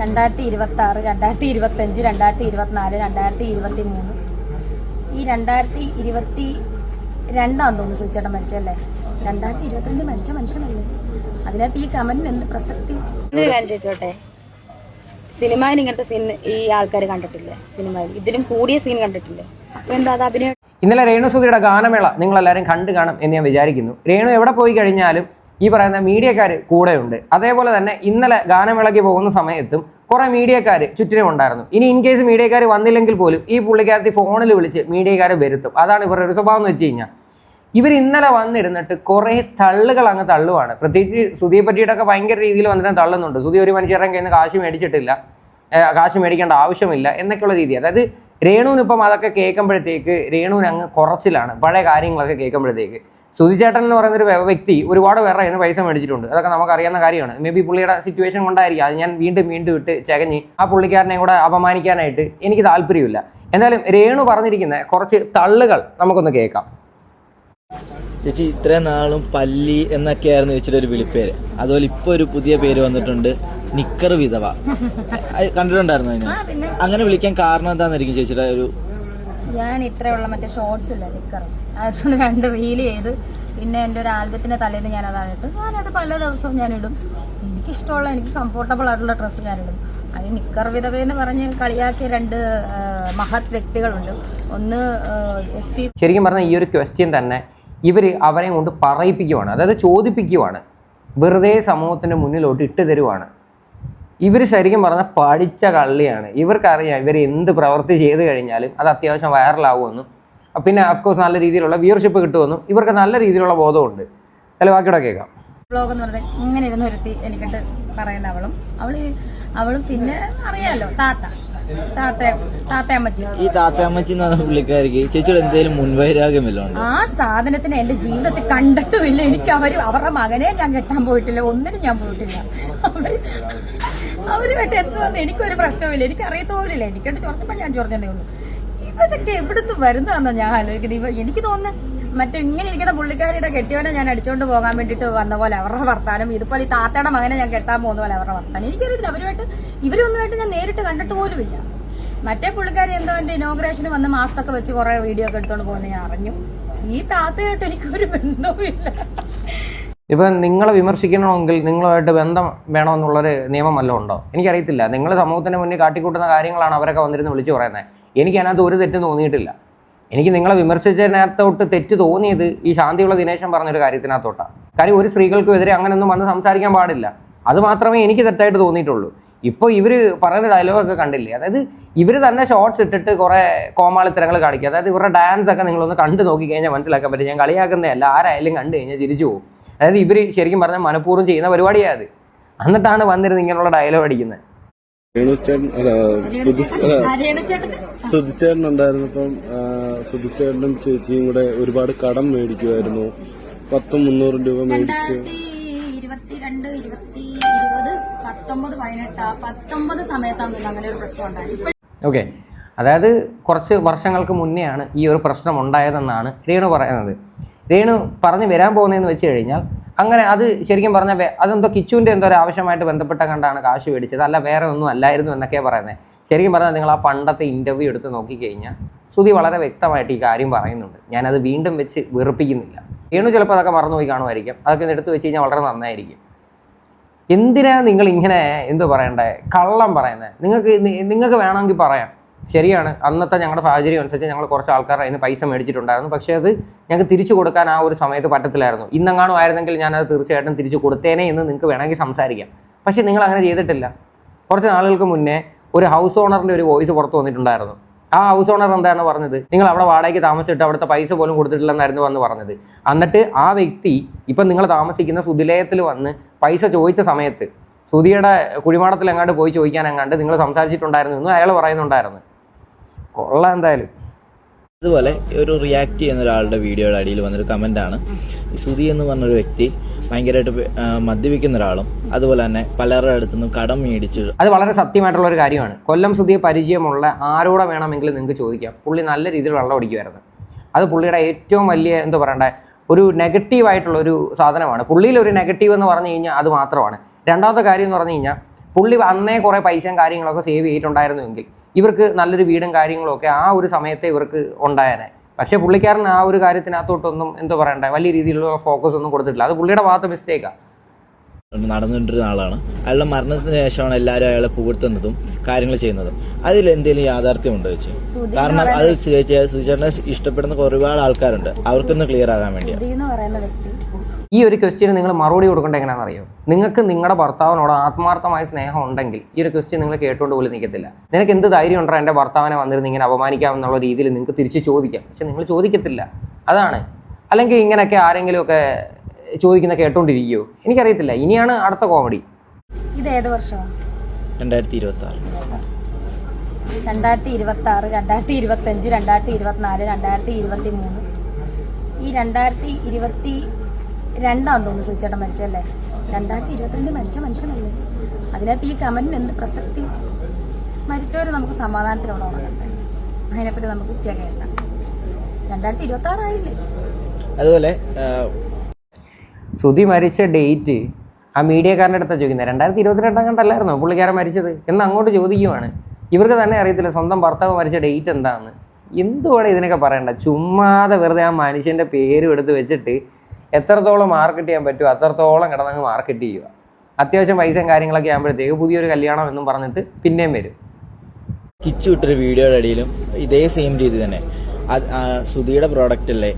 രണ്ടായിരത്തി ഇരുപത്തി ആറ് രണ്ടായിരത്തി ഇരുപത്തി അഞ്ച് രണ്ടായിരത്തി ഇരുപത്തിനാല് രണ്ടായിരത്തി ഇരുപത്തി മൂന്ന് ഈ രണ്ടായിരത്തി ഇരുപത്തി രണ്ടാന്ന് തോന്നുന്നു സുചേട്ടൻ മരിച്ചല്ലേ രണ്ടായിരത്തി ഇരുപത്തിരണ്ട് മരിച്ച മനുഷ്യനല്ലേ? അതിനകത്ത് ഈ കമന്റിന് എന്ത് പ്രസക്തി? ചോട്ടെ സിനിമയിൽ ഇങ്ങനത്തെ സീൻ ഈ ആൾക്കാർ കണ്ടിട്ടില്ലേ? സിനിമയിൽ. ഇതിലും കൂടിയ സീൻ കണ്ടിട്ടില്ലേ? അപ്പൊ എന്താ അത് അഭിനയം? ഇന്നലെ രേണുസുതിയുടെ ഗാനമേള നിങ്ങളെല്ലാവരും കണ്ടു കാണും എന്ന് ഞാൻ വിചാരിക്കുന്നു. രേണു എവിടെ പോയി കഴിഞ്ഞാലും ഈ പറയുന്ന മീഡിയക്കാർ കൂടെയുണ്ട്. അതേപോലെ തന്നെ ഇന്നലെ ഗാനമേളയ്ക്ക് പോകുന്ന സമയത്തും കുറേ മീഡിയക്കാർ ചുറ്റിനും ഉണ്ടായിരുന്നു. ഇനി ഇൻ കേസ് മീഡിയക്കാർ വന്നില്ലെങ്കിൽ പോലും ഈ പുള്ളിക്കാരത്തി ഫോണിൽ വിളിച്ച് മീഡിയക്കാരെ വരുത്തും. അതാണ് ഇവരുടെ ഒരു സ്വഭാവം എന്ന് വെച്ച് കഴിഞ്ഞാൽ. ഇവർ ഇന്നലെ വന്നിരുന്നിട്ട് കുറേ തള്ളുകൾ അങ്ങ് തള്ളുവാണ്. പ്രത്യേകിച്ച് സുധിയെ പറ്റിയിട്ടൊക്കെ ഭയങ്കര രീതിയിൽ വന്നിട്ട് തള്ളുന്നുണ്ട്. സുധി ഒരു മനുഷ്യരുടെ കയ്യിൽ നിന്ന് കാശ് മേടിച്ചിട്ടില്ല. കാശ് മേടിക്കേണ്ട ആവശ്യമില്ല എന്നൊക്കെയുള്ള രീതി. അതായത് രേണുവിന് ഇപ്പം അതൊക്കെ കേൾക്കുമ്പോഴത്തേക്ക് രേണുവിന് അങ്ങ് കുറച്ചിലാണ്. പഴയ കാര്യങ്ങളൊക്കെ കേൾക്കുമ്പോഴത്തേക്ക്. സുധിചേട്ടൻ എന്ന് പറയുന്ന ഒരു വ്യക്തി ഒരുപാട് പേരുടെ കയ്യിൽ പൈസ മേടിച്ചിട്ടുണ്ട്. അതൊക്കെ നമുക്ക് അറിയാവുന്ന കാര്യമാണ്. മേ ബി പുള്ളിയുടെ സിറ്റുവേഷൻ കൊണ്ടായിരിക്കും. അത് ഞാൻ വീണ്ടും വീണ്ടും ഇട്ട് ചകഞ്ഞ് ആ പുള്ളിക്കാരനെ കൂടെ അപമാനിക്കാനായിട്ട് എനിക്ക് താല്പര്യമില്ല. എന്തായാലും രേണു പറഞ്ഞിരിക്കുന്ന കുറച്ച് തള്ളുകൾ നമുക്കൊന്ന് കേൾക്കാം. ചേച്ചി ഇത്രയും നാളും പല്ലി എന്നൊക്കെയായിരുന്നു ചേച്ചിയുടെ ഒരു വിളിപ്പേര്. അതുപോലെ ഇപ്പോൾ ഒരു പുതിയ പേര് വന്നിട്ടുണ്ട്. നിക്കർ വിധവ. കണ്ടിട്ടുണ്ടായിരുന്നു അതിന്? അങ്ങനെ വിളിക്കാൻ കാരണം എന്താണെന്നായിരിക്കും ചേച്ചിയുടെ ഒരു ഞാൻ ഇത്രയുള്ള മറ്റേ ഷോർട്സ് ഇല്ല നിക്കർ. അതുകൊണ്ട് രണ്ട് റീൽ ചെയ്ത് പിന്നെ എന്റെ ഒരു ആൽബത്തിന്റെ തലേന്ന് ഞാൻ അതാണ് ഇട്ട് ഞാനത് പല ദിവസവും ഞാൻ ഇടും. എനിക്കിഷ്ടമുള്ള എനിക്ക് കംഫർട്ടബിൾ ആയിട്ടുള്ള ഡ്രസ്സ് ഞാൻ ഇടും. അതിന് നിക്കർ വിധവയെന്ന് പറഞ്ഞ് കളിയാക്കിയ രണ്ട് മഹത് വ്യക്തികളുണ്ട്. ഒന്ന് എസ് പി ശരിക്കും പറഞ്ഞാൽ ഈ ഒരു ക്വസ്റ്റ്യൻ തന്നെ ഇവർ അവരെ കൊണ്ട് പറയിപ്പിക്കുവാണ്. അതായത് ചോദിപ്പിക്കുവാണ്. വെറുതെ സമൂഹത്തിന്റെ മുന്നിലോട്ട് ഇട്ട് തരുവാണ്. ഇവർ ശരിക്കും പറഞ്ഞാൽ പഠിച്ച കള്ളിയാണ്. ഇവർക്കറിയാം ഇവർ എന്ത് പ്രവൃത്തി ചെയ്ത് കഴിഞ്ഞാലും അത് അത്യാവശ്യം വൈറലാവുമെന്നും പിന്നെ അഫ്കോഴ്സ് നല്ല രീതിയിലുള്ള വ്യൂവർഷിപ്പ് കിട്ടുമെന്നും ഇവർക്ക് നല്ല രീതിയിലുള്ള ബോധമുണ്ട് അല്ല ബാക്കിയുടെ കേൾക്കാം. ബ്ലോഗ് എന്ന് പറഞ്ഞാൽ ഇങ്ങനെ ഇരുന്ന് ഒരുത്തി എനിക്കിട്ട് പറയുന്ന അവളും. അവൾ അവളും പിന്നെ അറിയാലോ താത്ത. താത്തയമ്മച്ചി ഈ എന്ന് പറഞ്ഞ പുള്ളിക്കാരിക്ക് ചേച്ചിയുടെ എന്തെങ്കിലും മുൻവൈരാഗ്യം വല്ലതും ആ സാധനത്തിന് എന്റെ ജീവിതത്തിൽ കണ്ടിട്ടുമില്ല. എനിക്ക് അവർ അവരുടെ മകനെ ഞാൻ കെട്ടാൻ പോയിട്ടില്ല. ഒന്നിനും ഞാൻ പോയിട്ടില്ല. അവർ അവരുമായിട്ട് എന്തുവന്ന് എനിക്കൊരു പ്രശ്നമില്ല എനിക്ക് അറിയത്തോലില്ല എനിക്കട്ട് ചൊറഞ്ഞപ്പോ ഞാൻ ചൊറഞ്ഞതേ ഉള്ളൂ. ഇവരൊക്കെ എവിടുന്ന് വരുന്നതാണോ ഞാൻ ആലോചിക്കുന്നത്? ഇവ എനിക്ക് തോന്നുന്നു മറ്റേ ഇങ്ങനെ ഇരിക്കുന്ന പുള്ളിക്കാരിയുടെ കെട്ടിയവനെ ഞാൻ അടിച്ചുകൊണ്ട് പോകാൻ വേണ്ടിട്ട് വന്ന പോലെ അവരുടെ വർത്താനം. ഇതുപോലെ ഈ താത്തയുടെ മകനെ ഞാൻ കെട്ടാൻ പോകുന്ന പോലെ അവരുടെ വർത്താനം. എനിക്കറിയത്തില്ല അവരുമായിട്ട് ഇവരൊന്നുമായിട്ട് ഞാൻ നേരിട്ട് കണ്ടിട്ട് പോലുമില്ല മറ്റേ പുള്ളിക്കാരി എന്തോ എന്റെ ഇനോഗ്രേഷന് വന്ന് മാസ്കൊക്കെ വെച്ച് കുറെ വീഡിയോ ഒക്കെ എടുത്തോണ്ട് പോകുന്നത് ഞാൻ അറിഞ്ഞു. ഈ താത്തയായിട്ട് എനിക്കൊരു ബന്ധവുമില്ല. ഇപ്പം നിങ്ങളെ വിമർശിക്കണമെങ്കിൽ നിങ്ങളുമായിട്ട് ബന്ധം വേണമെന്നുള്ളൊരു നിയമം വല്ലതും ഉണ്ടോ? എനിക്കറിയത്തില്ല. നിങ്ങൾ സമൂഹത്തിന് മുന്നിൽ കാട്ടിക്കൂട്ടുന്ന കാര്യങ്ങളാണ് അവരൊക്കെ വന്നിരുന്ന് വിളിച്ചു പറയുന്നത് എനിക്ക് അതിനകത്ത് ഒരു തെറ്റും തോന്നിയിട്ടില്ല. എനിക്ക് നിങ്ങളെ വിമർശിച്ചതിനകത്തോട്ട് തെറ്റ് തോന്നിയത് ഈ ശാന്തിയുള്ള ദിനേശൻ പറഞ്ഞൊരു കാര്യത്തിനകത്തോട്ടാണ് കാര്യം ഒരു സ്ത്രീകൾക്കും എതിരെ അങ്ങനെയൊന്നും വന്ന് സംസാരിക്കാൻ പാടില്ല. അത് മാത്രമേ എനിക്ക് തെറ്റായിട്ട് തോന്നിയിട്ടുള്ളൂ. ഇപ്പോൾ ഇവർ പറയുന്ന ഡയലോഗൊക്കെ കണ്ടില്ലേ? അതായത് ഇവർ തന്നെ ഷോർട്സ് ഇട്ടിട്ട് കുറേ കോമാളിത്തരങ്ങൾ കാണിക്കുക. അതായത് ഇവരുടെ ഡാൻസ് ഒക്കെ നിങ്ങളൊന്ന് കണ്ടു നോക്കി കഴിഞ്ഞാൽ മനസ്സിലാക്കാൻ പറ്റും. ഞാൻ കളിയാക്കുന്നതല്ല ആരായാലും കണ്ടു കഴിഞ്ഞാൽ തിരിച്ചു പോകും. അതായത് ഇവർ ശരിക്കും പറഞ്ഞാൽ മനഃപൂർവം ചെയ്യുന്ന പരിപാടിയാണ് അത്. എന്നിട്ടാണ് വന്നിരുന്ന് ഇങ്ങനെയുള്ള ഡയലോഗ് അടിക്കുന്നത്. രേണുചേട്ടൻ അല്ല സുധിച്ചേട്ടൻ ഉണ്ടായിരുന്നപ്പം സുധിച്ചേട്ടനും ചേച്ചിയും കൂടെ ഒരുപാട് കടം മേടിക്കുമായിരുന്നു പത്തും മുന്നൂറും രൂപ മേടിച്ച്. ഇരുപത്തിരണ്ട് ഇരുപത്തി ഇരുപത് പത്തൊമ്പത് പതിനെട്ട് പത്തൊമ്പത് സമയത്താണ് അങ്ങനെ ഒരു പ്രശ്നം ഉണ്ടായത്. ഓക്കെ. അതായത് കുറച്ച് വർഷങ്ങൾക്ക് മുന്നെയാണ് ഈ ഒരു പ്രശ്നം ഉണ്ടായതെന്നാണ് രേണു പറയുന്നത്. രേണു പറഞ്ഞു വരാൻ പോകുന്നതെന്ന് വെച്ച് കഴിഞ്ഞാൽ അങ്ങനെ അത് ശരിക്കും പറഞ്ഞാൽ അതെന്തോ കിച്ചുവിന്റെ എന്തോ ഒരു ആവശ്യമായിട്ട് ബന്ധപ്പെട്ട കണ്ടാണ് കാശ് മേടിച്ചത്. അല്ല വേറെ ഒന്നും അല്ലായിരുന്നു എന്നൊക്കെ പറയുന്നത് ശരിക്കും പറഞ്ഞാൽ നിങ്ങൾ ആ പണ്ടത്തെ ഇന്റർവ്യൂ എടുത്ത് നോക്കിക്കഴിഞ്ഞാൽ സ്തുതി വളരെ വ്യക്തമായിട്ട് ഈ കാര്യം പറയുന്നുണ്ട്. ഞാനത് വീണ്ടും വെച്ച് വെറുപ്പിക്കുന്നില്ല. രേണു ചിലപ്പോൾ അതൊക്കെ മറന്നുപോയി കാണുമായിരിക്കും. അതൊക്കെ ഒന്ന് എടുത്ത് വെച്ച് കഴിഞ്ഞാൽ വളരെ നന്നായിരിക്കും. എന്തിനാ നിങ്ങൾ ഇങ്ങനെ എന്തോ പറയണ്ടേ കള്ളം പറയുന്നത് നിങ്ങൾക്ക് നിങ്ങൾക്ക് വേണമെങ്കിൽ പറയാം. ശരിയാണ്. അന്നത്തെ ഞങ്ങളുടെ സാഹചര്യം അനുസരിച്ച് ഞങ്ങൾ കുറച്ച് ആൾക്കാർ അതിന് പൈസ മേടിച്ചിട്ടുണ്ടായിരുന്നു. പക്ഷേ അത് ഞങ്ങൾക്ക് തിരിച്ചു കൊടുക്കാൻ ആ ഒരു സമയത്ത് പറ്റത്തില്ലായിരുന്നു. ഇന്നെങ്ങാണോ ആയിരുന്നെങ്കിൽ ഞാനത് തീർച്ചയായിട്ടും തിരിച്ചു കൊടുത്തേനെ എന്ന് നിങ്ങൾക്ക് വേണമെങ്കിൽ സംസാരിക്കാം. പക്ഷേ നിങ്ങൾ അങ്ങനെ ചെയ്തിട്ടില്ല. കുറച്ച് നാളുകൾക്ക് മുന്നേ ഒരു ഹൗസ് ഓണറിന്റെ ഒരു വോയിസ് പുറത്ത് വന്നിട്ടുണ്ടായിരുന്നു. ആ ഹൗസ് ഓണർ എന്താണ് പറഞ്ഞത്? നിങ്ങൾ അവിടെ വാടകയ്ക്ക് താമസിച്ചിട്ട് അവിടുത്തെ പൈസ പോലും കൊടുത്തിട്ടില്ലെന്നായിരുന്നു വന്ന് പറഞ്ഞത്. എന്നിട്ട് ആ വ്യക്തി ഇപ്പം നിങ്ങൾ താമസിക്കുന്ന സുതിലയത്തിൽ വന്ന് പൈസ ചോദിച്ച സമയത്ത് സുതിയുടെ കുഴിമാടത്തിൽ എങ്ങാണ്ട് പോയി ചോദിക്കാൻ എങ്ങാണ്ട് നിങ്ങൾ സംസാരിച്ചിട്ടുണ്ടായിരുന്നു എന്നും അയാൾ പറയുന്നുണ്ടായിരുന്നു. കൊള്ളാം എന്തായാലും. അതുപോലെ ഒരു റിയാക്ട് ചെയ്യുന്ന ഒരാളുടെ വീഡിയോയുടെ അടിയിൽ വന്നൊരു ഈ സുധി എന്ന് പറഞ്ഞൊരു വ്യക്തി ഭയങ്കരമായിട്ട് മദ്യപിക്കുന്ന ഒരാളും അതുപോലെ തന്നെ പലരുടെ അടുത്തുനിന്നും കടം മേടിച്ച് അത് വളരെ സത്യമായിട്ടുള്ള ഒരു കാര്യമാണ്. കൊല്ലം സുധിയെ പരിചയമുള്ള ആരോടെ വേണമെങ്കിലും നിങ്ങൾക്ക് ചോദിക്കാം. പുള്ളി നല്ല രീതിയിൽ വെള്ളം അടിക്കുമായിരുന്നു അത് പുള്ളിയുടെ ഏറ്റവും വലിയ എന്താ പറയണ്ടേ ഒരു നെഗറ്റീവ് ആയിട്ടുള്ള ഒരു സാധനമാണ്. പുള്ളിയിൽ ഒരു നെഗറ്റീവ് എന്ന് പറഞ്ഞു കഴിഞ്ഞാൽ അത് മാത്രമാണ്. രണ്ടാമത്തെ കാര്യം എന്ന് പറഞ്ഞു കഴിഞ്ഞാൽ പുള്ളി അന്നേ കുറേ പൈസയും കാര്യങ്ങളൊക്കെ സേവ് ചെയ്തിട്ടുണ്ടായിരുന്നുവെങ്കിൽ ഇവർക്ക് നല്ലൊരു വീടും കാര്യങ്ങളൊക്കെ ആ ഒരു സമയത്തെ ഇവർക്ക് ഉണ്ടായേനെ. പക്ഷേ പുള്ളിക്കാരൻ ആ ഒരു കാര്യത്തിനകത്തോട്ടൊന്നും എന്തോ പറയണ്ടേ? വലിയ രീതിയിലുള്ള ഫോക്കസ് ഒന്നും കൊടുത്തിട്ടില്ല. അത് പുള്ളിയുടെ ഭാഗത്ത് മിസ്റ്റേക്കാണ് നടന്നുകൊണ്ടിരുന്ന ആളാണ്. അയാളുടെ മരണത്തിന് ശേഷമാണ് എല്ലാവരും അയാളെ പുകഴ്ത്തുന്നതും കാര്യങ്ങൾ ചെയ്യുന്നതും. അതിൽ എന്തെങ്കിലും യാഥാർത്ഥ്യം ഉണ്ടോ ചേച്ചി? കാരണം അത് ചേച്ചി സുചേട്ടനെ ഇഷ്ടപ്പെടുന്ന ഒരുപാട് ആൾക്കാരുണ്ട്. അവർക്കൊന്ന് ക്ലിയർ ആകാൻ വേണ്ടിയാണ് ഈ ഒരു ക്വസ്റ്റ്യന് നിങ്ങൾ മറുപടി കൊടുക്കേണ്ടത് എങ്ങനെയാണെന്ന് അറിയോ നിങ്ങൾക്ക് നിങ്ങളുടെ ഭർത്താവിനോട് ആത്മാർത്ഥമായ സ്നേഹം ഉണ്ടെങ്കിൽ ഈ ഒരു ക്വസ്റ്റ്യൻ നിങ്ങൾ കേട്ടുകൊണ്ട് പോലും നിൽക്കത്തില്ല. നിനക്ക് എന്ത് ധൈര്യം ഉണ്ടോ എന്റെ ഭർത്താവിനെ വന്നിരുന്ന് ഇങ്ങനെ അപമാനിക്കാമെന്നുള്ള രീതിയിൽ നിങ്ങൾക്ക് തിരിച്ച് ചോദിക്കാം. പക്ഷെ നിങ്ങൾ ചോദിക്കത്തില്ല. അതാണ്. അല്ലെങ്കിൽ ഇങ്ങനെയൊക്കെ ആരെങ്കിലുമൊക്കെ ചോദിക്കുന്ന കേട്ടോണ്ടിരിക്കുമോ എനിക്കറിയത്തില്ല. ഇനിയാണ് അടുത്ത കോമഡി ഇത് ഏത് വർഷമാണ്? രണ്ടായിരത്തി ഇരുപത്തി ആറ് രണ്ടായിരത്തി ഇരുപത്തി ആറ് രണ്ടായിരത്തി ഇരുപത്തി അഞ്ച് രണ്ടായിരത്തി ഇരുപത്തിനാല് രണ്ടായിരത്തി ഇരുപത്തി മൂന്ന് ഈ രണ്ടായിരത്തി ഇരുപത്തി രണ്ടാന്ന് തോന്നുന്നു സുചേട്ടൻ മരിച്ചല്ലേ രണ്ടായിരത്തി ഇരുപത്തിരണ്ട് മരിച്ച മനുഷ്യനല്ലേ? അതിനകത്ത് ഈ കമന്റിന് എന്ത് പ്രസക്തി? മരിച്ചവരെ നമുക്ക് സമാധാനത്തിലുള്ള ഉണങ്ങട്ടെ അതിനെപ്പറ്റി നമുക്ക് ചെയ്യണ്ട രണ്ടായിരത്തി ഇരുപത്തി ആറായില്ലേ അതുപോലെ സുധി മരിച്ച ഡേറ്റ് ആ മീഡിയക്കാരന്റെ അടുത്താണ് ചോദിക്കുന്നത്. രണ്ടായിരത്തി ഇരുപത്തിരണ്ടാം കണ്ടല്ലായിരുന്നോ പുള്ളിക്കാരൻ മരിച്ചത്? എന്ന് അങ്ങോട്ട് ചോദിക്കുവാണ്. ഇവർക്ക് തന്നെ അറിയത്തില്ല സ്വന്തം ഭർത്താവ് മരിച്ച ഡേറ്റ് എന്താണെന്ന് എന്തുവാണ് ഇതിനൊക്കെ പറയണ്ട? ചുമ്മാതെ വെറുതെ ആ മനുഷ്യന്റെ പേരും എടുത്ത് വെച്ചിട്ട് എത്രത്തോളം മാർക്കറ്റ് ചെയ്യാൻ പറ്റുമോ അത്രത്തോളം കിടന്നങ്ങ് മാർക്കറ്റ് ചെയ്യുക. അത്യാവശ്യം പൈസയും കാര്യങ്ങളൊക്കെ ആകുമ്പോഴത്തേക്ക് പുതിയൊരു കല്യാണം എന്നും പറഞ്ഞിട്ട് പിന്നെയും വരും. കിച്ചു ഇട്ടൊരു വീഡിയോയുടെ അടിയിലും ഇതേ സെയിം രീതി തന്നെ. സുധിയുടെ പ്രോഡക്റ്റ് അല്ലേ?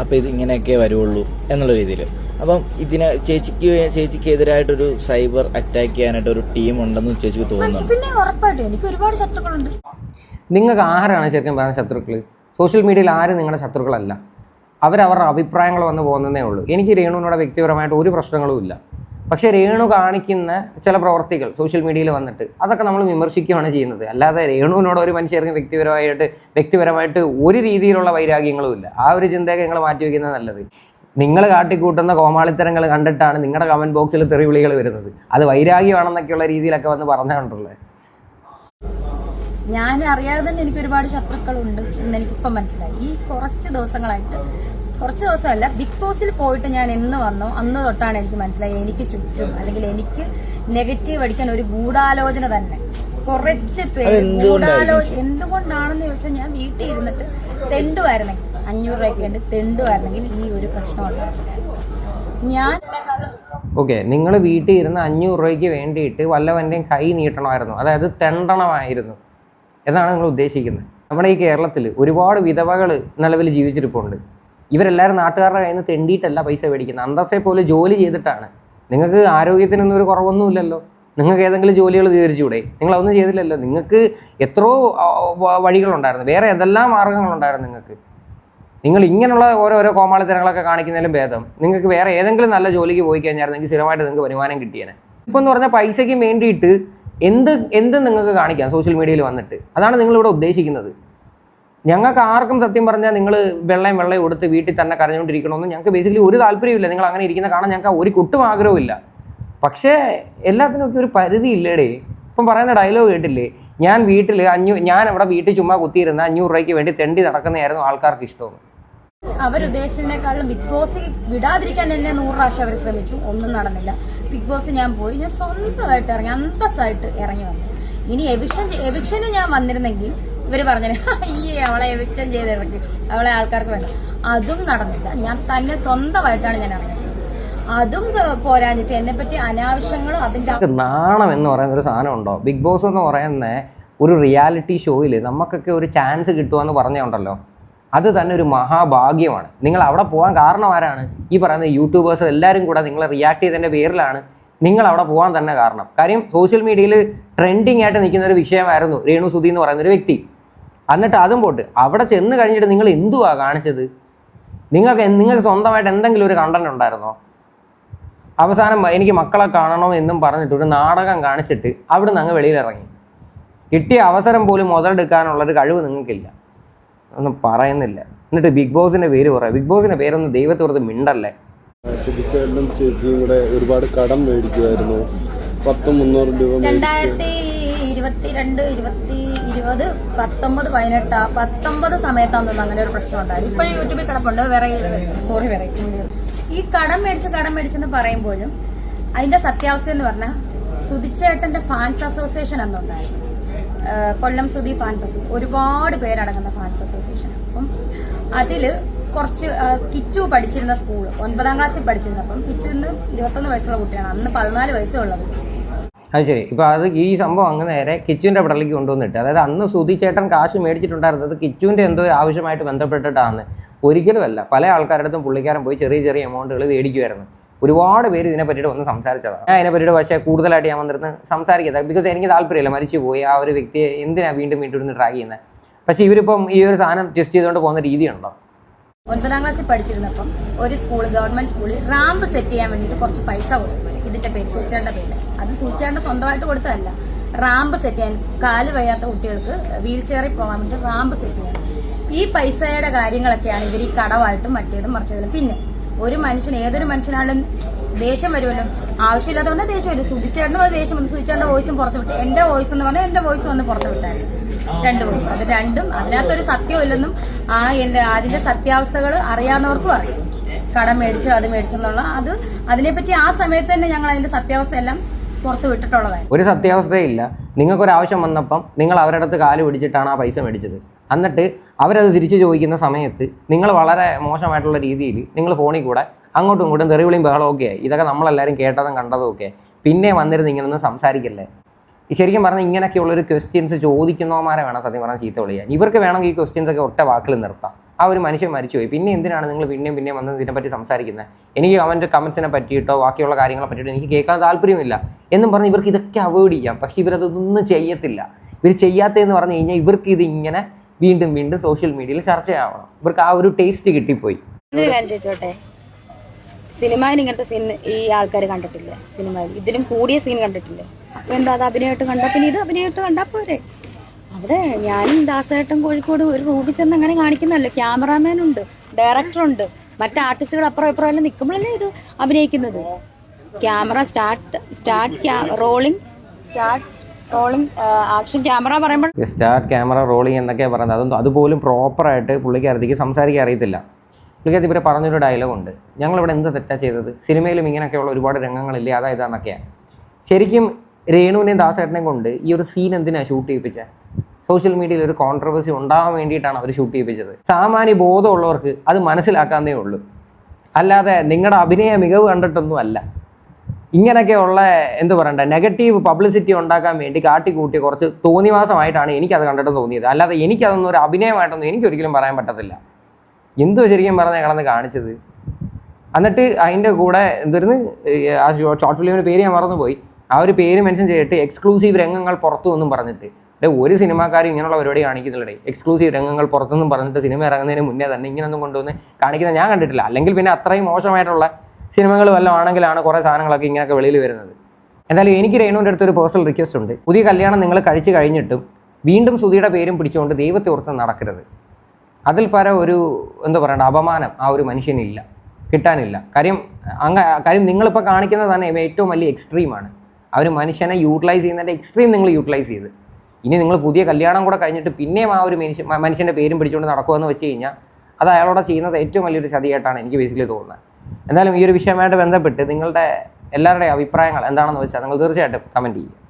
അപ്പോൾ ഇത് ഇങ്ങനെയൊക്കെ വരുള്ളൂ എന്നുള്ള രീതിയിൽ അപ്പം ഇതിനെ ചേച്ചിക്ക് ചേച്ചിക്കെതിരായിട്ടൊരു ചേച്ചിക്ക് എതിരായിട്ടൊരു സൈബർ അറ്റാക്ക് ചെയ്യാനായിട്ട് ഒരു ടീം ഉണ്ടെന്ന് ചേച്ചിക്ക് തോന്നുന്നു പിന്നെ ഉറപ്പായിട്ടും എനിക്ക് ഒരുപാട് ശത്രുക്കളുണ്ട്. നിങ്ങൾക്ക് ആരാണ് ശരിക്കും പറയുന്ന ശത്രുക്കൾ സോഷ്യൽ മീഡിയയിൽ ആരും നിങ്ങളുടെ ശത്രുക്കളല്ല. അവരവരുടെ അഭിപ്രായങ്ങൾ വന്ന് പോകുന്നതേ ഉള്ളൂ. എനിക്ക് രേണുവിനോട് വ്യക്തിപരമായിട്ട് ഒരു പ്രശ്നങ്ങളും ഇല്ല. പക്ഷേ രേണു കാണിക്കുന്ന ചില പ്രവർത്തികൾ സോഷ്യൽ മീഡിയയിൽ വന്നിട്ട് അതൊക്കെ നമ്മൾ വിമർശിക്കുകയാണ് ചെയ്യുന്നത്. അല്ലാതെ രേണുവിനോട് ഒരു മനുഷ്യർക്ക് വ്യക്തിപരമായിട്ട് വ്യക്തിപരമായിട്ട് ഒരു രീതിയിലുള്ള വൈരാഗ്യങ്ങളും ഇല്ല. ആ ഒരു ചിന്തയൊക്കെ നിങ്ങൾ മാറ്റി വയ്ക്കുന്നത് നല്ലത്. നിങ്ങൾ കാട്ടിക്കൂട്ടുന്ന കോമാളിത്തരങ്ങൾ കണ്ടിട്ടാണ് നിങ്ങളുടെ കമന്റ് ബോക്സിൽ തെറിവിളികൾ വരുന്നത്. അത് വൈരാഗ്യമാണെന്നൊക്കെയുള്ള രീതിയിലൊക്കെ വന്ന് പറഞ്ഞിട്ടുള്ളത് ഞാൻ അറിയാതെ തന്നെ എനിക്ക് ഒരുപാട് ശത്രുക്കളുണ്ട് എന്ന് എനിക്കിപ്പം മനസ്സിലായി. ഈ കുറച്ച് ദിവസങ്ങളായിട്ട് കുറച്ച് ദിവസമല്ല ബിഗ് ബോസിൽ പോയിട്ട് ഞാൻ എന്ന് വന്നോ അന്ന് തൊട്ടാണ് എനിക്ക് മനസ്സിലായി എനിക്ക് ചുറ്റും അല്ലെങ്കിൽ എനിക്ക് നെഗറ്റീവ് അടിക്കാൻ ഒരു ഗൂഢാലോചന തന്നെ. കുറച്ച് പേര് ഗൂഢാലോചന എന്തുകൊണ്ടാണെന്ന് ചോദിച്ചാൽ ഞാൻ വീട്ടിൽ ഇരുന്നിട്ട് തെണ്ടുമായിരുന്നെങ്കിൽ അഞ്ഞൂറ് രൂപയ്ക്ക് വേണ്ടി തെണ്ടുമായിരുന്നെങ്കിൽ ഈ ഒരു പ്രശ്നം ഉണ്ടായിരുന്നു ഞാൻ ഓക്കെ നിങ്ങൾ വീട്ടിൽ ഇരുന്ന് അഞ്ഞൂറ് രൂപയ്ക്ക് വേണ്ടിയിട്ട് വല്ലവന്റെയും കൈ നീട്ടണമായിരുന്നു. അതായത് തെണ്ടണമായിരുന്നു. എന്നാണ് നിങ്ങൾ ഉദ്ദേശിക്കുന്നത്? നമ്മുടെ ഈ കേരളത്തിൽ ഒരുപാട് വിധവകൾ നിലവിൽ ജീവിച്ചിരിപ്പുണ്ട്. ഇവരെല്ലാവരും നാട്ടുകാരുടെ കയ്യിൽ നിന്ന് തെണ്ടിയിട്ടല്ല പൈസ മേടിക്കുന്നത്. അന്തസ്സെ പോലെ ജോലി ചെയ്തിട്ടാണ്. നിങ്ങൾക്ക് ആരോഗ്യത്തിനൊന്നും ഒരു കുറവൊന്നുമില്ലല്ലോ. നിങ്ങൾക്ക് ഏതെങ്കിലും ജോലികൾ തീർച്ചയൂടെ നിങ്ങളതൊന്നും ചെയ്തില്ലല്ലോ. നിങ്ങൾക്ക് എത്രയോ വഴികളുണ്ടായിരുന്നു. വേറെ എന്തെല്ലാം മാർഗങ്ങളുണ്ടായിരുന്നു നിങ്ങൾക്ക്? നിങ്ങൾ ഇങ്ങനെയുള്ള ഓരോരോ കോമാളിത്തരങ്ങളൊക്കെ കാണിക്കുന്നതിലും ഭേദം. നിങ്ങൾക്ക് വേറെ ഏതെങ്കിലും നല്ല ജോലിക്ക് പോയി കഴിഞ്ഞാൽ നിങ്ങൾക്ക് സ്ഥിരമായിട്ട് നിങ്ങൾക്ക് വരുമാനം കിട്ടിയേനെ. ഇപ്പോൾ എന്ന് പറഞ്ഞാൽ പൈസയ്ക്ക് വേണ്ടിയിട്ട് എന്ത് എന്ത് നിങ്ങൾക്ക് കാണിക്കാം സോഷ്യൽ മീഡിയയിൽ വന്നിട്ട്? അതാണ് നിങ്ങളിവിടെ ഉദ്ദേശിക്കുന്നത്. ഞങ്ങൾക്ക് ആർക്കും സത്യം പറഞ്ഞാൽ നിങ്ങൾ വെള്ളം വെള്ളയും കൊടുത്ത് വീട്ടിൽ തന്നെ കരഞ്ഞുകൊണ്ടിരിക്കണമെന്ന് ഞങ്ങൾക്ക് ബേസിക്കലി ഒരു താല്പര്യമില്ല നിങ്ങൾ അങ്ങനെ ഇരിക്കുന്ന കാണാൻ ഞങ്ങൾക്ക് ഒരു കുട്ടും ആഗ്രഹമില്ല പക്ഷേ എല്ലാത്തിനൊക്കെ ഒരു പരിധി ഇല്ലേടേ. ഇപ്പം പറയുന്ന ഡയലോഗ് കേട്ടില്ലേ? ഞാൻ വീട്ടിൽ അഞ്ഞൂ ഞാൻ അവിടെ വീട്ടിൽ ചുമ്മാ കുത്തിയിരുന്ന അഞ്ഞൂറ് രൂപയ്ക്ക് വേണ്ടി തെണ്ടി നടക്കുന്നതായിരുന്നു ആൾക്കാർക്ക് ഇഷ്ടമെന്ന്. അവരുദ്ദേശിച്ചതിനേക്കാളും ബിഗ് ബോസ് വിടാതിരിക്കാൻ തന്നെ നൂറ് പ്രാവശ്യം അവർ ശ്രമിച്ചു. ഒന്നും നടന്നില്ല. ബിഗ് ബോസ് ഞാൻ പോയി. ഞാൻ സ്വന്തമായിട്ട് ഇറങ്ങി അന്തസ്സായിട്ട് ഇറങ്ങി വന്നു. ഇനി എവിക്ഷൻ എവിക്ഷന് ഞാൻ വന്നിരുന്നെങ്കിൽ ഇവർ പറഞ്ഞു ഈ അവളെ എവിക്ഷൻ ചെയ്ത് ഇറക്കി. അവളെ ആൾക്കാർക്ക് വേണ്ട. അതും നടന്നില്ല. ഞാൻ തന്നെ സ്വന്തമായിട്ടാണ് ഞാൻ ഇറങ്ങിയത്. അതും പോരാഞ്ഞിട്ട് എന്നെ പറ്റി അനാവശ്യങ്ങളും അതിന്റെ നാണം എന്ന് പറയുന്ന ഒരു സാധനം ഉണ്ടോ? ബിഗ് ബോസ് എന്ന് പറയുന്ന ഒരു റിയാലിറ്റി ഷോയിൽ നമുക്കൊക്കെ ഒരു ചാൻസ് കിട്ടുമെന്ന് പറഞ്ഞുണ്ടല്ലോ അത് തന്നെ ഒരു മഹാഭാഗ്യമാണ്. നിങ്ങൾ അവിടെ പോകാൻ കാരണം ആരാണ്? ഈ പറയുന്ന യൂട്യൂബേഴ്സ് എല്ലാവരും കൂടെ നിങ്ങൾ റിയാക്ട് ചെയ്തതിന്റെ പേരിലാണ് നിങ്ങൾ അവിടെ പോകാൻ തന്നെ കാരണം. കാര്യം സോഷ്യൽ മീഡിയയിൽ ട്രെൻഡിങ് ആയിട്ട് നിൽക്കുന്ന ഒരു വിഷയമായിരുന്നു രേണു സുധി എന്ന് പറയുന്ന ഒരു വ്യക്തി. എന്നിട്ട് അതും പോട്ട്. അവിടെ ചെന്ന് കഴിഞ്ഞിട്ട് നിങ്ങൾ എന്തുവാ കാണിച്ചത്? നിങ്ങൾക്ക് നിങ്ങൾക്ക് സ്വന്തമായിട്ട് എന്തെങ്കിലും ഒരു കണ്ടന്റ് ഉണ്ടായിരുന്നോ? അവസാനം എനിക്ക് മക്കളെ കാണണം എന്നും പറഞ്ഞിട്ട് ഒരു നാടകം കാണിച്ചിട്ട് അവിടുന്ന് അങ്ങ് വെളിയിലിറങ്ങി. കിട്ടിയ അവസരം പോലും മുതലെടുക്കാനുള്ളൊരു കഴിവ് നിങ്ങൾക്കില്ല. ഒന്നും പറയുന്നില്ല. എന്നിട്ട് ബിഗ് ബോസിന്റെ പേര് പറയാം. ബിഗ് ബോസിന്റെ പേരൊന്നും ദൈവത്തോർത്ത് മിണ്ടല്ലേ? സുധിച്ചേട്ടനും ചേച്ചിയും കൂടെ ഒരുപാട് കടം മേടിക്കുമായിരുന്നു പത്തും മുന്നൂറ് രൂപ രണ്ടായിരത്തി ഇരുപത്തിരണ്ട് ഇരുപത്തി ഇരുപത് പത്തൊമ്പത് പതിനെട്ട് പത്തൊമ്പത് സമയത്താന്ന് അങ്ങനെ ഒരു പ്രശ്നം ഉണ്ടായിരുന്നു ഇപ്പോഴും യൂട്യൂബിൽ കിടപ്പുണ്ട്. വേറെ സോറി വേറെ ഈ കടം മേടിച്ച് കടം മേടിച്ചെന്ന് പറയുമ്പോഴും അതിന്റെ സത്യാവസ്ഥ എന്ന് പറഞ്ഞാൽ സുധിച്ചേട്ടന്റെ ഫാൻസ് അസോസിയേഷൻ എന്നുണ്ടായിരുന്നു ആ, കൊല്ലം സുധി ഫാൻസ് അസോസിയേഷൻ ഒരുപാട് പേരടങ്ങുന്ന ഫാൻസ് അസോസിയേഷൻ അപ്പം അതിൽ കുറച്ച് കിച്ചു പഠിച്ചിരുന്ന സ്കൂൾ ഒൻപതാം ക്ലാസ്സിൽ പഠിച്ചിരുന്നപ്പം കിച്ചു ഇന്ന് ഇരുപത്തൊന്ന് വയസ്സുള്ള കുട്ടിയാണ്. അന്ന് പതിനാല് വയസ്സേ ഉള്ളത് അത് ശരി. ഇപ്പോൾ അത് ഈ സംഭവം അങ്ങ് നേരെ കിച്ചുവിന്റെ പടലേക്ക് കൊണ്ടുവന്നിട്ട് അതായത് അന്ന് സുധി ചേട്ടൻ കാശ് മേടിച്ചിട്ടുണ്ടായിരുന്നത് കിച്ചുവിന്റെ എന്തോ ആവശ്യമായിട്ട് ബന്ധപ്പെട്ടിട്ടാണ് ഒരിക്കലുമല്ല. പല ആൾക്കാരുടെ അടുത്തും പുള്ളിക്കാരൻ പോയി ചെറിയ ചെറിയ എമൗണ്ടുകൾ മേടിക്കുമായിരുന്നു ഒരുപാട് പേര് ഇതിനെ പറ്റിയിട്ട് വന്ന് സംസാരിച്ചതാണ്. ഞാൻ അതിനെ പറ്റിയിട്ട് പക്ഷേ കൂടുതലായിട്ട് ഞാൻ വന്നിരുന്ന് സംസാരിക്കുന്നത് ബിക്കോസ് എനിക്ക് താല്പര്യമില്ല. മരിച്ചു പോയി. ആ ഒരു വ്യക്തിയെ എന്തിനാണ് വീണ്ടും വീണ്ടും ഇരുന്ന് ട്രാക്ക് ചെയ്യുന്നത് പക്ഷേ ഇവരിപ്പം ഈ ഒരു സാധനം ടെസ്റ്റ് ചെയ്തുകൊണ്ട് പോകുന്ന രീതിയുണ്ടോ? ഒൻപതാം ക്ലാസ്സിൽ പഠിച്ചിരുന്നപ്പം ഒരു സ്കൂൾ ഗവൺമെന്റ് സ്കൂളിൽ റാമ്പ് സെറ്റ് ചെയ്യാൻ വേണ്ടിയിട്ട് കുറച്ച് പൈസ കൊടുക്കും ഇതിന്റെ പേര് സൂചിച്ചേണ്ട പേര്. അത് സൂചിച്ചേണ്ട സ്വന്തമായിട്ട് കൊടുത്തതല്ല. റാമ്പ് സെറ്റ് ചെയ്യാൻ കാൽ വയ്യാത്ത കുട്ടികൾക്ക് വീൽ ചെയറിൽ പോകാൻ വേണ്ടി റാമ്പ് സെറ്റ് ചെയ്യാൻ. ഈ പൈസയുടെ കാര്യങ്ങളൊക്കെയാണ് ഇവർ ഈ കടവായിട്ടും മറ്റേതും മറിച്ചതിലും പിന്നെ ഒരു മനുഷ്യൻ ഏതൊരു മനുഷ്യനാണെങ്കിലും ദേഷ്യം വരുമല്ലോ. ആവശ്യമില്ലാത്തതുകൊണ്ട് ദേഷ്യം വരും. സുധിച്ചേട്ടനും ഒരു ദേഷ്യം വന്നു. സുധിച്ചേട്ടന്റെ വോയിസും പുറത്ത് വിട്ടു. വോയിസ് എന്ന് പറഞ്ഞാൽ എന്റെ വോയിസ് വന്ന് പുറത്ത് വിട്ടായിരുന്നു രണ്ട് വോയിസ് അത് രണ്ടും അതിനകത്തൊരു സത്യമില്ലെന്നും ആ എന്റെ അതിന്റെ സത്യാവസ്ഥകൾ അറിയാവുന്നവർക്കും അറിയാം. കടം മേടിച്ചു അത് മേടിച്ചെന്നുള്ള അത് അതിനെപ്പറ്റി ആ സമയത്ത് തന്നെ ഞങ്ങൾ അതിന്റെ സത്യാവസ്ഥ എല്ലാം പുറത്ത് വിട്ടിട്ടുള്ളതായിരുന്നു. ഒരു സത്യാവസ്ഥയില്ല. നിങ്ങൾക്കൊരാവശ്യം വന്നപ്പം നിങ്ങൾ അവരുടെ അടുത്ത് കാൽ പിടിച്ചിട്ടാണ് ആ പൈസ മേടിച്ചത്. എന്നിട്ട് അവരത് തിരിച്ചു ചോദിക്കുന്ന സമയത്ത് നിങ്ങൾ വളരെ മോശമായിട്ടുള്ള രീതിയിൽ നിങ്ങൾ ഫോണിൽ കൂടെ അങ്ങോട്ടും ഇങ്ങോട്ടും തെറിവിളിയും ബഹളവും ഒക്കെ ഇതൊക്കെ നമ്മളെല്ലാവരും കേട്ടതും കണ്ടതും ഒക്കെ പിന്നെ വന്നിരുന്ന് ഇങ്ങനൊന്നും സംസാരിക്കല്ലേ? ശരിക്കും പറഞ്ഞാൽ ഇങ്ങനെയൊക്കെയുള്ളൊരു ക്വസ്റ്റ്യൻസ് ചോദിക്കുന്നവന്മാരെ വേണം സത്യം പറഞ്ഞാൽ ചീത്ത വിളിയാൻ ഇവർക്ക് വേണമെങ്കിൽ ഈ ക്വസ്റ്റ്യൻസ് ഒക്കെ ഒറ്റ വാക്കിൽ നിർത്താം. ആ ഒരു മനുഷ്യൻ മരിച്ചുപോയി. പിന്നെ എന്തിനാണ് നിങ്ങൾ പിന്നെയും പിന്നെയും വന്ന് ഇതിനെപ്പറ്റി സംസാരിക്കുന്നത് എനിക്ക് അവന്റെ കമൻസിനെ പറ്റിയിട്ടോ ബാക്കിയുള്ള കാര്യങ്ങളെ പറ്റിയിട്ടോ എനിക്ക് കേൾക്കാൻ താല്പര്യമില്ല എന്നും പറഞ്ഞ് ഇവർക്ക് ഇതൊക്കെ അവോയ്ഡ് ചെയ്യാം. പക്ഷേ ഇവരതൊന്നും ചെയ്യത്തില്ല. ഇവർ ചെയ്യാത്തതെന്ന് പറഞ്ഞു കഴിഞ്ഞാൽ ഇവർക്ക് ഇത് ഇങ്ങനെ വീണ്ടും വീണ്ടും സോഷ്യൽ മീഡിയയിൽ ചർച്ചയാവണം. ഇവർക്ക് ആ ഒരു ടേസ്റ്റ് കിട്ടിപ്പോയി. സിനിമയിൽ ഇങ്ങനത്തെ സീൻ ഈ ആൾക്കാർ കണ്ടിട്ടില്ല? സിനിമയിൽ. ഇതിലും കൂടിയ സീൻ കണ്ടിട്ടില്ല? അപ്പൊ എന്താ അത് അഭിനയമായിട്ട് കണ്ട? പിന്നെ ഇത് അഭിനയമായിട്ട് കണ്ടാ പോരെ? അവിടെ ഞാനും ദാസേട്ടൻ കോഴിക്കോട് ഒരു റൂമിൽ ചെന്ന് അങ്ങനെ കാണിക്കുന്നല്ലോ ക്യാമറാമാൻ ഉണ്ട് ഡയറക്ടർ ഉണ്ട്. മറ്റു ആർട്ടിസ്റ്റുകൾ അപ്പുറം ഇപ്പുറം എല്ലാം നിൽക്കുമ്പോഴല്ലേ ഇത് അഭിനയിക്കുന്നത്? Camera start start rolling start rolling action camera പറയുമ്പോൾ സ്റ്റാർട്ട് ക്യാമറ റോളിങ് എന്നൊക്കെയാണ് പറയുന്നത് അതൊന്നും അതുപോലും പ്രോപ്പറായിട്ട് പുള്ളിക്കാരത്തേക്ക് സംസാരിക്കാൻ അറിയത്തില്ല. പുള്ളിക്കാരത്തി ഇവരെ പറഞ്ഞൊരു ഡയലോഗുണ്ട് ഞങ്ങളിവിടെ എന്ത് തെറ്റാ ചെയ്തത്? സിനിമയിലും ഇങ്ങനെയൊക്കെയുള്ള ഒരുപാട് രംഗങ്ങളില്ലേ അതാ ഇതാന്നൊക്കെയാണ് ശരിക്കും രേണുവിനെയും ദാസേട്ടനെയും കൊണ്ട് ഈ ഒരു സീൻ എന്തിനാണ് ഷൂട്ട് ചെയ്യിപ്പിച്ചത് സോഷ്യൽ മീഡിയയിൽ ഒരു കോൺട്രവേഴ്സി ഉണ്ടാവാൻ വേണ്ടിയിട്ടാണ് അവർ ഷൂട്ട് ചെയ്യിപ്പിച്ചത്. സാമാന്യ ബോധമുള്ളവർക്ക് അത് മനസ്സിലാക്കാന്നേ ഉള്ളൂ. അല്ലാതെ നിങ്ങളുടെ അഭിനയ മികവ് കണ്ടിട്ടൊന്നും അല്ല. ഇങ്ങനെയൊക്കെയുള്ള എന്ത് പറയണ്ട നെഗറ്റീവ് പബ്ലിസിറ്റി ഉണ്ടാക്കാൻ വേണ്ടി കാട്ടിക്കൂട്ടി കുറച്ച് തോന്നിവാസമായിട്ടാണ് എനിക്കത് കണ്ടിട്ട് തോന്നിയത്. അല്ലാതെ എനിക്കതൊന്നും ഒരു അഭിനയമായിട്ടൊന്നും എനിക്കൊരിക്കലും പറയാൻ പറ്റത്തില്ല. എന്തോ ശരിക്കും പറഞ്ഞാൽ കിടന്ന് കാണിച്ചത്? എന്നിട്ട് അതിന്റെ കൂടെ എന്തായിരുന്നു ആ ഷോർട്ട് ഫിലിമിന്റെ പേര് ഞാൻ മറന്നുപോയി. ആ ഒരു പേര് മെൻഷൻ ചെയ്തിട്ട് എക്സ്ക്ലൂസീവ് രംഗങ്ങൾ പുറത്തു എന്നും പറഞ്ഞിട്ട്. അല്ലെ ഒരു സിനിമാക്കാരും ഇങ്ങനെയുള്ള പരിപാടി കാണിക്കുന്നില്ലേ എക്സ്ക്ലൂസീവ് രംഗങ്ങൾ പുറത്തുനിന്നും പറഞ്ഞിട്ട് സിനിമ ഇറങ്ങുന്നതിന് മുന്നേ തന്നെ ഇങ്ങനെയൊന്നും കൊണ്ടുവന്ന് കാണിക്കുന്നത് ഞാൻ കണ്ടിട്ടില്ല. അല്ലെങ്കിൽ പിന്നെ അത്രയും മോശമായിട്ടുള്ള സിനിമകൾ വല്ലതും ആണെങ്കിലാണ് കുറേ സാധനങ്ങളൊക്കെ ഇങ്ങനെയൊക്കെ വെളിയിൽ വരുന്നത്. എന്തായാലും എനിക്ക് രേണുവിന്റെ അടുത്തൊരു പേഴ്സണൽ റിക്വസ്റ്റ് ഉണ്ട്. പുതിയ കല്യാണം നിങ്ങൾ കഴിച്ചു കഴിഞ്ഞിട്ടും വീണ്ടും സുധിയുടെ പേരും പിടിച്ചുകൊണ്ട് ദൈവത്തെ ഓർത്ത് നടക്കരുത്. അതിൽ പര ഒരു എന്താ പറയണ്ട അപമാനം ആ ഒരു മനുഷ്യനില്ല. കിട്ടാനില്ല. കാര്യം അങ്ങ കാര്യം നിങ്ങളിപ്പോൾ കാണിക്കുന്നത് തന്നെ ഏറ്റവും വലിയ എക്സ്ട്രീമാണ് ആ ഒരു മനുഷ്യനെ യൂട്ടിലൈസ് ചെയ്യുന്നതിന്റെ എക്സ്ട്രീം നിങ്ങൾ യൂട്ടിലൈസ് ചെയ്ത്. ഇനി നിങ്ങൾ പുതിയ കല്യാണം കൂടെ കഴിഞ്ഞിട്ട് പിന്നെയും ആ ഒരു മനുഷ്യ മനുഷ്യന്റെ പേരും പിടിച്ചുകൊണ്ട് നടക്കുമെന്ന് വെച്ച് കഴിഞ്ഞാൽ അത് അയാളോട് ചെയ്യുന്നത് ഏറ്റവും വലിയൊരു ചതിയായിട്ടാണ് എനിക്ക് ബേസിക്കലി തോന്നുന്നത്. എന്തായാലും ഈ ഒരു വിഷയമായിട്ട് ബന്ധപ്പെട്ട് നിങ്ങളുടെ എല്ലാവരുടെയും അഭിപ്രായങ്ങൾ എന്താണെന്ന് വെച്ചാൽ നിങ്ങൾ തീർച്ചയായിട്ടും കമന്റ് ചെയ്യുക.